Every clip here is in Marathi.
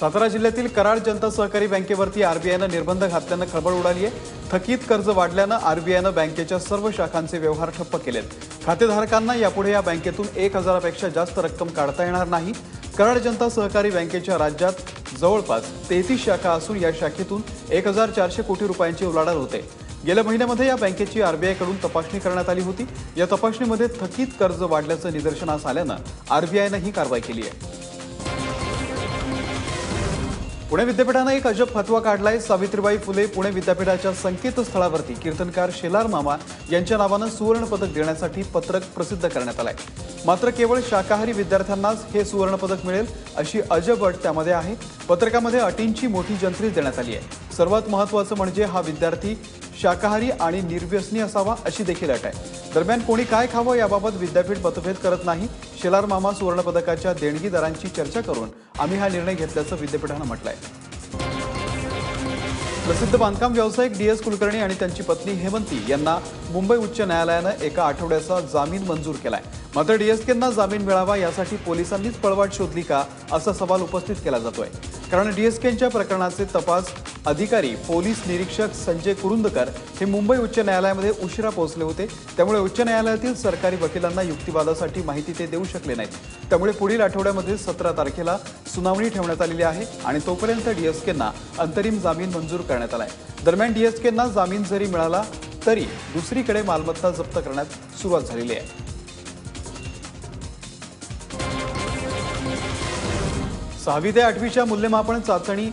सातारा जिल्ह्यातील कराड जनता सहकारी बँकेवरती आरबीआयनं निर्बंध घातल्यानं खळबळ उडाली आहे. थकीत कर्ज वाढल्यानं आरबीआयनं बँकेच्या सर्व शाखांचे व्यवहार ठप्प केलेत. खातेधारकांना यापुढे या बँकेतून एक हजारापेक्षा जास्त रक्कम काढता येणार नाही. कराड जनता सहकारी बँकेच्या राज्यात जवळपास तेहतीस शाखा असून या शाखेतून एक हजार चारशे कोटी रुपयांची उलाढाल होते. गेल्या महिन्यामध्ये या बँकेची आरबीआयकडून तपासणी करण्यात आली होती. या तपासणीमध्ये थकीत कर्ज वाढल्याचं निदर्शनास आल्यानं आरबीआयनं ही कारवाई केली आहे. पुणे विद्यापीठानं एक अजब फतवा काढलाय. सावित्रीबाई फुले पुणे विद्यापीठाच्या संकेतस्थळावरती कीर्तनकार शेलार मामा यांच्या नावानं सुवर्णपदक देण्यासाठी पत्रक प्रसिद्ध करण्यात आलंय. मात्र केवळ शाकाहारी विद्यार्थ्यांनाच हे सुवर्णपदक मिळेल अशी अजब अट त्यामध्ये आहे. पत्रकामध्ये अटींची मोठी जंत्री देण्यात आली आहे. सर्वात महत्त्वाचं म्हणजे हा विद्यार्थी शाकाहारी आणि निर्व्यसनी असावा अशी देखील अट आहे. दरम्यान कोणी काय खावं याबाबत विद्यापीठ मतभेद करत नाही. शेलार मामा सुवर्णपदकाच्या देणगी दरांची चर्चा करून आम्ही हा निर्णय घेतल्याचं विद्यापीठानं म्हटलंय. प्रसिद्ध बांधकाम व्यावसायिक डी एस कुलकर्णी आणि त्यांची पत्नी हेमंती यांना मुंबई उच्च न्यायालयानं एका आठवड्याचा जामीन मंजूर केलाय. मात्र डीएसकेंना जामीन मिळावा यासाठी पोलिसांनीच पळवाट शोधली का असा सवाल उपस्थित केला जातोय. कारण डीएसकेंच्या प्रकरणाचे तपास अधिकारी पोलीस निरीक्षक संजय कुरुंदकर हे मुंबई उच्च न्यायालयामध्ये उशिरा पोहोचले होते. त्यामुळे उच्च न्यायालयातील सरकारी वकिलांना युक्तिवादासाठी माहिती ते देऊ शकले नाहीत. त्यामुळे पुढील आठवड्यामध्ये सतरा तारखेला सुनावणी ठेवण्यात आलेली आहे आणि तोपर्यंत डीएसकेंना अंतरिम जामीन मंजूर करण्यात आलाय. दरम्यान डीएसकेंना जामीन जरी मिळाला तरी दुसरीकडे मालमत्ता जप्त करण्यात सुरुवात झालेली आहे. सहावी ते आठवीच्या मूल्यमापन चाचणी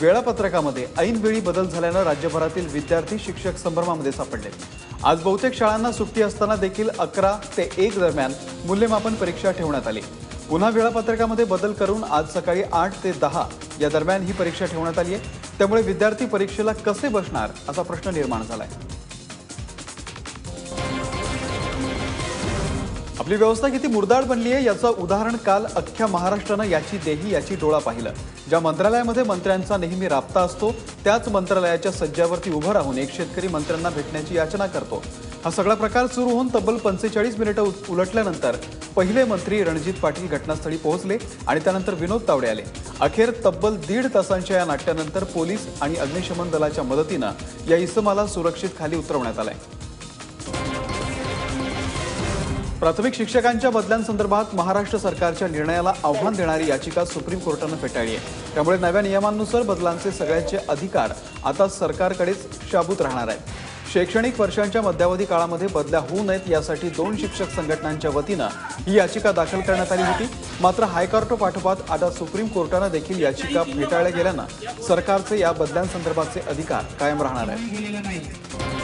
वेळापत्रकामध्ये ऐनवेळी बदल झाल्यानं राज्यभरातील विद्यार्थी शिक्षक संभ्रमामध्ये सापडले. आज बहुतेक शाळांना सुट्टी असताना देखील अकरा ते एक दरम्यान मूल्यमापन परीक्षा ठेवण्यात आली. पुन्हा वेळापत्रकामध्ये बदल करून आज सकाळी आठ ते दहा या दरम्यान ही परीक्षा ठेवण्यात आली आहे त्यामुळे विद्यार्थी परीक्षेला कसे बसणार असा प्रश्न निर्माण झाला आहे आपली व्यवस्था किती मुरदाड बनली आहे याचं उदाहरण काल अख्ख्या महाराष्ट्रानं याची देही याची डोळा पाहिलं. ज्या मंत्रालयामध्ये मंत्र्यांचा नेहमी राबता असतो त्याच मंत्रालयाच्या सज्जावरती उभं राहून एक शेतकरी मंत्र्यांना भेटण्याची याचना करतो. हा सगळा प्रकार सुरू होऊन तब्बल पंचेचाळीस मिनिटं उलटल्यानंतर पहिले मंत्री रणजित पाटील घटनास्थळी पोहोचले आणि त्यानंतर विनोद तावडे आले. अखेर तब्बल दीड तासांच्या या नाट्यानंतर पोलीस आणि अग्निशमन दलाच्या मदतीनं या इसमाला सुरक्षित खाली उतरवण्यात आहे प्राथमिक शिक्षकांच्या बदल्यांसंदर्भात महाराष्ट्र सरकारच्या निर्णयाला आव्हान देणारी याचिका सुप्रीम कोर्टानं फेटाळली आहे. त्यामुळे नव्या नियमांनुसार बदलांचे सगळ्यांचे अधिकार आता सरकारकडेच शाबूत राहणार आहेत. शैक्षणिक वर्षांच्या मध्यावधी काळामध्ये बदल्या होऊ नयेत यासाठी दोन शिक्षक संघटनांच्या वतीनं ही याचिका दाखल करण्यात आली होती. मात्र हायकोर्टापाठोपाठ आता सुप्रीम कोर्टानं देखील याचिका फेटाळल्या गेल्यानं सरकारचे या बदल्यांसंदर्भातचे अधिकार कायम राहणार आहेत.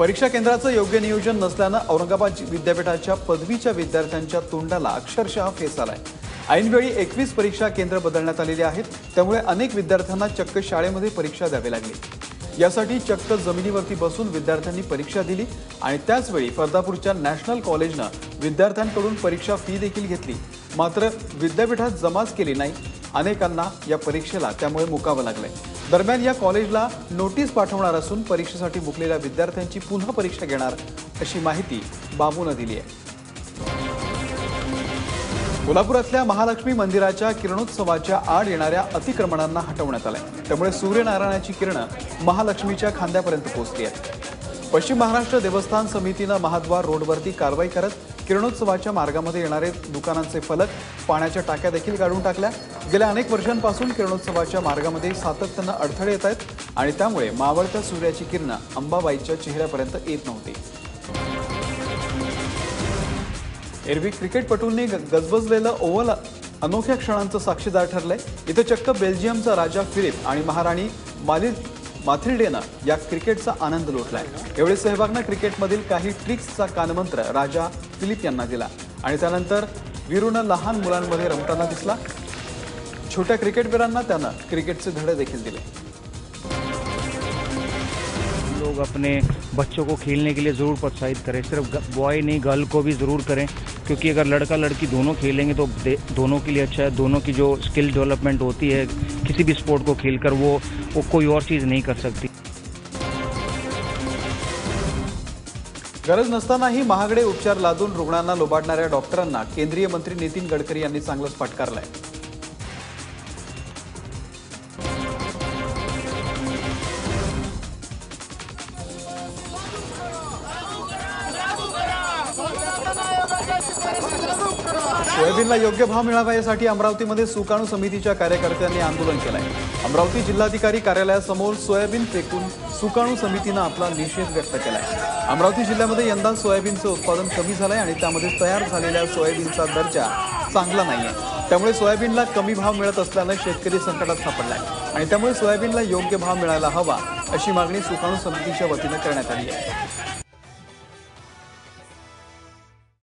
परीक्षा केंद्राचं योग्य नियोजन नसल्यानं औरंगाबाद विद्यापीठाच्या पदवीच्या विद्यार्थ्यांच्या तोंडाला अक्षरशः फेस आलाय. ऐनवेळी एकवीस परीक्षा केंद्र बदलण्यात आलेली आहेत. त्यामुळे अनेक विद्यार्थ्यांना चक्क शाळेमध्ये परीक्षा द्यावी लागली. यासाठी चक्क जमिनीवरती बसून विद्यार्थ्यांनी परीक्षा दिली आणि त्याचवेळी फर्दापूरच्या नॅशनल कॉलेजनं विद्यार्थ्यांकडून परीक्षा फी देखील घेतली. मात्र विद्यापीठात जमाच केली नाही. अनेकांना या परीक्षेला त्यामुळे मुकावं लागलंय. दरम्यान या कॉलेजला नोटीस पाठवणार असून परीक्षेसाठी मुकलेल्या विद्यार्थ्यांची पुन्हा परीक्षा घेणार अशी माहिती बाबूनं दिली आहे. कोल्हापुरातल्या महालक्ष्मी मंदिराच्या किरणोत्सवाच्या आड येणाऱ्या अतिक्रमणांना हटवण्यात आलंय. त्यामुळे सूर्यनारायणाची किरणं महालक्ष्मीच्या खांद्यापर्यंत पोहोचली आहेत. पश्चिम महाराष्ट्र देवस्थान समितीनं महाद्वार रोडवरती कारवाई करत किरणोत्सवाच्या मार्गामध्ये येणारे दुकानांचे फलक पाण्याच्या टाक्या देखील काढून टाकल्या. गेल्या अनेक वर्षांपासून किरणोत्सवाच्या मार्गामध्ये सातत्यानं अडथळे येत आहेत आणि त्यामुळे मावळत्या सूर्याची किरणं अंबाबाईच्या चेहऱ्यापर्यंत येत नव्हती. एरवी क्रिकेटपटूंनी ग- गजबजलेलं ओव्हल अनोख्या क्षणांचं साक्षीदार ठरलंय. इथं चक्क बेल्जियमचा राजा फिलिप आणि महाराणी मालिल माथिल्डेनं या क्रिकेटचा आनंद लुटलाय. एवढे सहभागनं क्रिकेटमधील काही ट्रिक्सचा कानमंत्र राजा फिलिप यांना दिला. आणि त्यानंतर वीरूनं लहान मुलांमध्ये रमताना दिसला. छोट्या क्रिकेटवीरांना त्यानं क्रिकेटचे धडे देखील दिले. लोग अपने बच्चों को खेलने के लिए ज़रूर प्रोत्साहित करें। सिर्फ़ बॉय नहीं गर्ल को भी ज़रूर करें। क्योंकि अगर लड़का लड़की दोनों खेलेंगे तो दोनों के लिए अच्छा है। दोनों की जो स्किल डेवलपमेंट होती है, किसी भी स्पोर्ट को खेलकर वो वो कोई और चीज़ नहीं कर सकती। गरज नसतानाही महागडे उपचार लादून रुग्णांना लोबाडणाऱ्या डॉक्टरांना केंद्रीय मंत्री नितीन गडकरी यांनी चांगलंच फटकारलंय Let's go! सोयाबीनला योग्य भाव मिळावा यासाठी अमरावतीमध्ये सुकाणू समितीच्या कार्यकर्त्यांनी आंदोलन केलंय. अमरावती जिल्हाधिकारी कार्यालयासमोर सोयाबीन फेकून सुकाणू समितीनं आपला निषेध व्यक्त केलाय. अमरावती जिल्ह्यामध्ये यंदा सोयाबीनचं उत्पादन कमी झालंय आणि त्यामध्ये तयार झालेल्या सोयाबीनचा दर्जा चांगला नाहीये. त्यामुळे सोयाबीनला कमी भाव मिळत असल्यानं शेतकरी संकटात सापडलाय. आणि त्यामुळे सोयाबीनला योग्य भाव मिळायला हवा अशी मागणी सुकाणू समितीच्या वतीनं करण्यात आली आहे.